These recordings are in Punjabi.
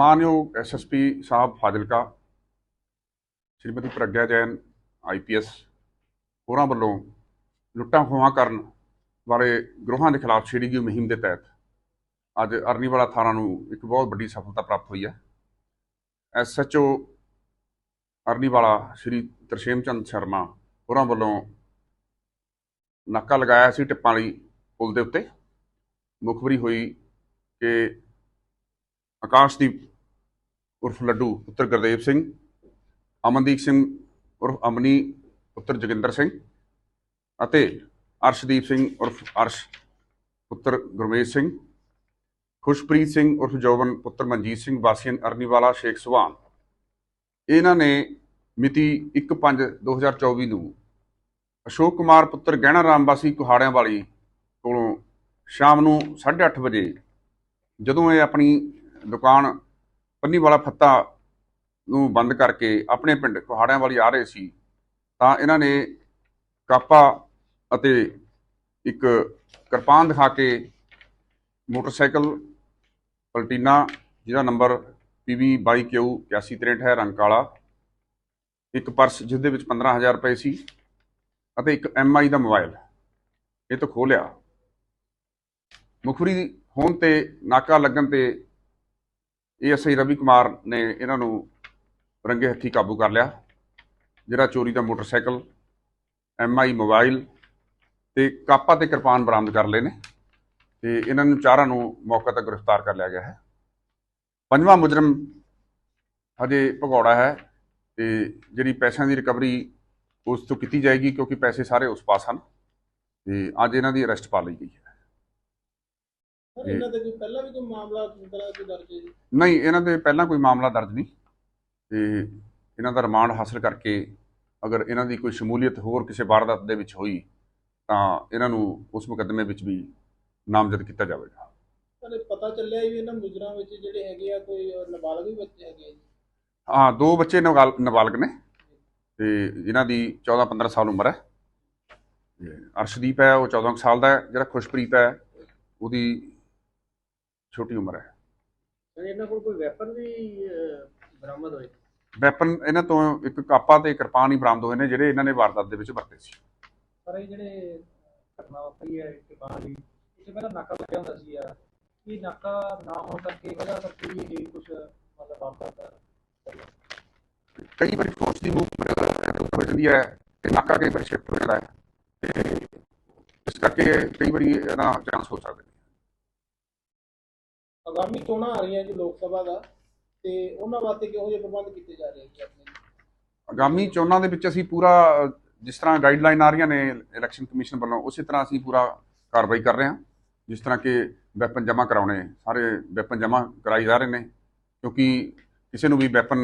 ਮਾਨਯੋਗ ਐਸਐਸਪੀ ਸਾਹਿਬ ਫਾਜ਼ਿਲਕਾ, ਸ਼੍ਰੀਮਤੀ ਪ੍ਰਗਿਆ ਜੈਨ ਆਈਪੀਐਸ ਹੋਰਾਂ ਵੱਲੋਂ ਲੁੱਟਾਂ ਖੋਹਾਂ ਕਰਨ ਵਾਲੇ ਗਰੋਹਾਂ ਦੇ ਖਿਲਾਫ ਛੇੜੀ ਗਈ ਮੁਹਿੰਮ ਦੇ ਤਹਿਤ ਅੱਜ ਅਰਨੀਵਾਲਾ ਥਾਣਾ ਨੂੰ ਇੱਕ ਬਹੁਤ ਵੱਡੀ ਸਫਲਤਾ ਪ੍ਰਾਪਤ ਹੋਈ ਹੈ। ਐਸਐਚਓ ਅਰਨੀਵਾਲਾ ਸ਼੍ਰੀ ਤਰਸ਼ੇਮ ਚੰਦ ਸ਼ਰਮਾ ਹੋਰਾਂ ਵੱਲੋਂ ਨਾਕਾ ਲਗਾਇਆ ਸੀ ਟਿੱਪਾਂ ਵਾਲੀ ਪੁਲ ਦੇ ਉੱਤੇ। ਮੁਖਬਰੀ ਹੋਈ ਕਿ ਆਕਾਸ਼ਦੀਪ ਉਰਫ ਲੱਡੂ ਪੁੱਤਰ ਗੁਰਦੇਵ ਸਿੰਘ, ਅਮਨਦੀਪ ਸਿੰਘ ਉਰਫ ਅਮਨੀ ਪੁੱਤਰ ਜੋਗਿੰਦਰ ਸਿੰਘ ਅਤੇ ਅਰਸ਼ਦੀਪ ਸਿੰਘ ਉਰਫ ਅਰਸ਼ ਪੁੱਤਰ ਗੁਰਮੇਸ਼ ਸਿੰਘ, ਖੁਸ਼ਪ੍ਰੀਤ ਸਿੰਘ ਉਰਫ ਜੋਬਨ ਪੁੱਤਰ ਮਨਜੀਤ ਸਿੰਘ ਵਾਸੀਨ ਅਰਨੀਵਾਲਾ, ਸ਼ੇਖ ਸੁਹਾਨ। ਇਹਨਾਂ ਨੇ ਮਿਤੀ 1/5/2024 ਨੂੰ ਅਸ਼ੋਕ ਕੁਮਾਰ ਪੁੱਤਰ ਗਹਿਣਾ ਰਾਮ ਵਾਸੀ ਕੁਹਾੜਿਆਂ ਵਾਲੀ ਕੋਲੋਂ ਸ਼ਾਮ ਨੂੰ 8:30 ਵਜੇ ਜਦੋਂ ਇਹ ਆਪਣੀ ਦੁਕਾਨ ਪੰਨੀ ਵਾਲਾ ਫੱਤਾ ਨੂੰ ਬੰਦ ਕਰਕੇ ਆਪਣੇ ਪਿੰਡ ਕੁਹਾੜਿਆਂ ਵਾਲੀ ਆ ਰਹੇ ਸੀ, ਤਾਂ ਇਹਨਾਂ ਨੇ ਕਾਪਾ ਅਤੇ ਇੱਕ ਕਿਰਪਾਨ ਦਿਖਾ ਕੇ ਮੋਟਰਸਾਈਕਲ ਪਲਟੀਨਾ, ਜਿਹਦਾ ਨੰਬਰ PV 22Q 8163 ਹੈ, ਰੰਗ ਕਾਲਾ, ਇੱਕ ਪਰਸ ਜਿਸ ਦੇ ਵਿੱਚ 15000 ਰੁਪਏ ਸੀ ਅਤੇ ਇੱਕ MI ਦਾ ਮੋਬਾਈਲ, ਇਹ ਤੋਂ ਖੋਹ ਲਿਆ। ਮੁਖਬਰੀ ਹੋਣ ਤੇ ਨਾਕਾ ਲੱਗਣ ਤੇ ਏਐਸਆਈ ਰਵੀ ਕੁਮਾਰ ਨੇ ਇਹਨਾਂ ਨੂੰ ਰੰਗੇ ਹੱਥੀ ਕਾਬੂ ਕਰ ਲਿਆ, ਜਿਹੜਾ ਚੋਰੀ ਦਾ ਮੋਟਰਸਾਈਕਲ ਐਮਆਈ ਮੋਬਾਈਲ ਤੇ ਕਾਪਾ ਤੇ ਕਿਰਪਾਨ ਬਰਾਮਦ ਕਰ ਲਏ ਨੇ ਤੇ ਇਹਨਾਂ ਨੂੰ ਚਾਰਾਂ ਨੂੰ ਮੌਕੇ ਤੇ ਗ੍ਰਿਫਤਾਰ ਕਰ ਲਿਆ ਗਿਆ ਹੈ। ਪੰਜਵਾਂ ਮੁਜਰਮ ਹਜੇ ਭਗੌੜਾ ਹੈ ਤੇ ਜਿਹੜੀ ਪੈਸਿਆਂ ਦੀ ਰਿਕਵਰੀ ਉਸ ਤੋਂ ਕੀਤੀ ਜਾਏਗੀ ਕਿਉਂਕਿ ਪੈਸੇ ਸਾਰੇ ਉਸ ਪਾਸ ਹਨ ਤੇ ਅੱਜ ਇਹਨਾਂ ਦੀ ਅਰੈਸਟ ਪਾ ਲਈ ਗਈ ਹੈ। ਇਹਨਾਂ ਦੇ ਕੋਈ ਪਹਿਲਾਂ ਵੀ ਕੋਈ ਮਾਮਲਾ ਤਰ੍ਹਾਂ ਕੋਈ ਦਰਜ ਹੈ ਜੀ? ਨਹੀਂ ਇਹਨਾਂ ਦੇ ਪਹਿਲਾਂ ਕੋਈ ਮਾਮਲਾ ਦਰਜ ਨਹੀਂ। ਤੇ ਇਹਨਾਂ ਦਾ ਰਿਮਾਂਡ ਹਾਸਲ ਕਰਕੇ ਅਗਰ ਇਹਨਾਂ ਦੀ ਕੋਈ ਸ਼ਮੂਲੀਅਤ ਹੋਰ ਕਿਸੇ ਵਾਰਦਾਤ ਦੇ ਵਿੱਚ ਹੋਈ ਤਾਂ ਇਹਨਾਂ ਨੂੰ ਉਸ ਮੁਕੱਦਮੇ ਵਿੱਚ ਵੀ ਨਾਮਜ਼ਦ ਕੀਤਾ ਜਾਵੇਗਾ। ਪਰ ਇਹ ਪਤਾ ਚੱਲਿਆ ਵੀ ਇਹਨਾਂ ਮੁਜਰਾਂ ਵਿੱਚ ਜਿਹੜੇ ਹੈਗੇ ਆ ਕੋਈ ਨਾਬਾਲਗ ਵੀ ਬੱਚੇ ਹੈਗੇ ਆ ਜੀ? ਹਾਂ ਦੋ ਬੱਚੇ ਨਾਬਾਲਗ ਨੇ। ਤੇ ਜਿਨ੍ਹਾਂ ਦੀ 14-15 ਸਾਲ ਉਮਰ ਹੈ। ਤੇ ਅਰਸ਼ਦੀਪ ਹੈ ਉਹ 14 ਕੁ ਸਾਲ ਦਾ ਹੈ। ਜਿਹੜਾ ਖੁਸ਼ਪ੍ਰੀਤ ਹੈ ਉਹਦੀ ਛੋਟੀ ਉਮਰ ਹੈ। ਸਰ ਇਹਨਾਂ ਕੋਲ ਕੋਈ ਵੈਪਨ ਵੀ ਬਰਾਮਦ ਹੋਏ ਵੈਪਨ ਇਹਨਾਂ ਤੋਂ ਇੱਕ ਕਾਪਾ ਤੇ ਕਿਰਪਾਨ ਹੀ ਬਰਾਮਦ ਹੋਏ ਨੇ ਜਿਹੜੇ ਇਹਨਾਂ ਨੇ ਵਾਰਦਾਤ ਦੇ ਵਿੱਚ ਵਰਤੇ ਸੀ। ਪਰ ਇਹ ਜਿਹੜੇ ਘਟਨਾ ਵਾਪਰੀ ਹੈ ਕਿ ਬਾਅਦ ਹੀ ਇਸ ਪਹਿਲਾਂ ਨਾਕਾ ਲੱਗਿਆ ਹੁੰਦਾ ਸੀ ਯਾਰ ਇਹ ਨਾਕਾ ਨਾ ਹੋਣ ਕਰਕੇ ਵਜ੍ਹਾ ਕਰਕੇ ਵੀ ਇਹ ਕੁਝ ਮਤਲਬ ਵਾਪਰਦਾ ਕਈ ਵਾਰੀ ਫੋਰਸ ਦੀ ਮੂਵਮੈਂਟ ਹੋ ਜਾਂਦੀ ਹੈ ਤੇ ਨਾਕਾ ਕਈ ਵਾਰੀ ਸ਼ਿਫਟ ਹੋ ਜਾਂਦਾ ਹੈ। ਇਸ ਕਰਕੇ ਕਈ ਵਾਰੀ ਇਹਦਾ ਚਾਂਸ ਹੋ ਸਕਦਾ ਹੈ। ਆਗਾਮੀ ਚੋਣਾਂ ਆ ਰਹੀਆਂ ਜੀ ਲੋਕ ਸਭਾ ਦਾ ਤੇ ਉਹਨਾਂ ਵਾਸਤੇ ਕਿਹੋ ਜਿਹੇ ਪ੍ਰਬੰਧ ਕੀਤੇ ਜਾ ਰਹੇ ਜੀ ਆਪਣੇ? ਆਗਾਮੀ ਚੋਣਾਂ ਦੇ ਵਿੱਚ ਅਸੀਂ ਪੂਰਾ, ਜਿਸ ਤਰ੍ਹਾਂ ਗਾਈਡਲਾਈਨ ਆ ਰਹੀਆਂ ਨੇ ਇਲੈਕਸ਼ਨ ਕਮਿਸ਼ਨ ਵੱਲੋਂ, ਉਸੇ ਤਰ੍ਹਾਂ ਅਸੀਂ ਪੂਰਾ ਕਾਰਵਾਈ ਕਰ ਰਹੇ ਹਾਂ। ਜਿਸ ਤਰ੍ਹਾਂ ਕਿ ਵੈਪਨ ਜਮ੍ਹਾਂ ਕਰਾਉਣੇ, ਸਾਰੇ ਵੈਪਨ ਜਮ੍ਹਾਂ ਕਰਾਈ ਜਾ ਰਹੇ ਨੇ, ਕਿਉਂਕਿ ਕਿਸੇ ਨੂੰ ਵੀ ਵੈਪਨ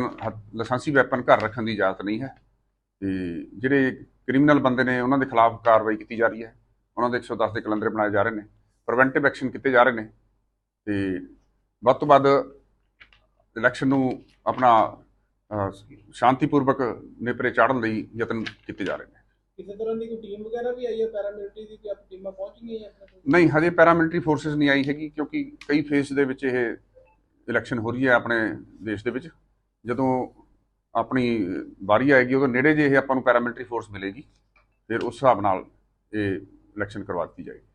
ਲਾਇਸੈਂਸੀ ਵੈਪਨ ਘਰ ਰੱਖਣ ਦੀ ਇਜਾਜ਼ਤ ਨਹੀਂ ਹੈ। ਤੇ ਜਿਹੜੇ ਕ੍ਰਿਮੀਨਲ ਬੰਦੇ ਨੇ, ਉਹਨਾਂ ਦੇ ਖਿਲਾਫ ਕਾਰਵਾਈ ਕੀਤੀ ਜਾ ਰਹੀ ਹੈ। ਉਹਨਾਂ ਦੇ 110 ਦੇ ਕੈਲੰਡਰ ਬਣਾਏ ਜਾ ਰਹੇ ਨੇ। ਪ੍ਰੀਵੈਂਟਿਵ ਐਕਸ਼ਨ ਕੀਤੇ ਜਾ ਰਹੇ ਨੇ। ਤੇ ਵੱਧ ਤੋਂ ਵੱਧ ਇਲੈਕਸ਼ਨ ਨੂੰ ਆਪਣਾ ਸ਼ਾਂਤੀਪੂਰਵਕ ਨੇਪਰੇ ਚਾੜਨ ਲਈ ਯਤਨ ਕੀਤੇ ਜਾ ਰਹੇ ਨੇ। ਕਿਸੇ ਤਰ੍ਹਾਂ ਦੀ ਕੋਈ ਟੀਮ ਵਗੈਰਾ ਵੀ ਆਈ ਹੈ? ਪੈਰਾਮਿਲਟਰੀ ਦੀ ਕਿ ਆਪ ਟੀਮਾਂ ਪਹੁੰਚ ਗਈਆਂ ਨਹੀਂ ਹਜੇ ਪੈਰਾਮਿਲਟਰੀ ਫੋਰਸਸ ਨਹੀਂ ਆਈ ਹੈਗੀ ਕਿਉਂਕਿ ਕਈ ਫੇਸ ਦੇ ਵਿੱਚ ਇਹ ਇਲੈਕਸ਼ਨ ਹੋ ਰਹੀ ਹੈ ਆਪਣੇ ਦੇਸ਼ ਦੇ ਵਿੱਚ। ਜਦੋਂ ਆਪਣੀ ਵਾਰੀ ਆਏਗੀ ਉਦੋਂ ਨੇੜੇ ਜੇ ਇਹ ਆਪਾਂ ਨੂੰ ਪੈਰਾਮਿਲਟਰੀ ਫੋਰਸ ਮਿਲੇਗੀ ਫਿਰ ਉਸ ਹਿਸਾਬ ਨਾਲ ਇਹ ਇਲੈਕਸ਼ਨ ਕਰਵਾ ਦਿੱਤੀ ਜਾਏਗੀ।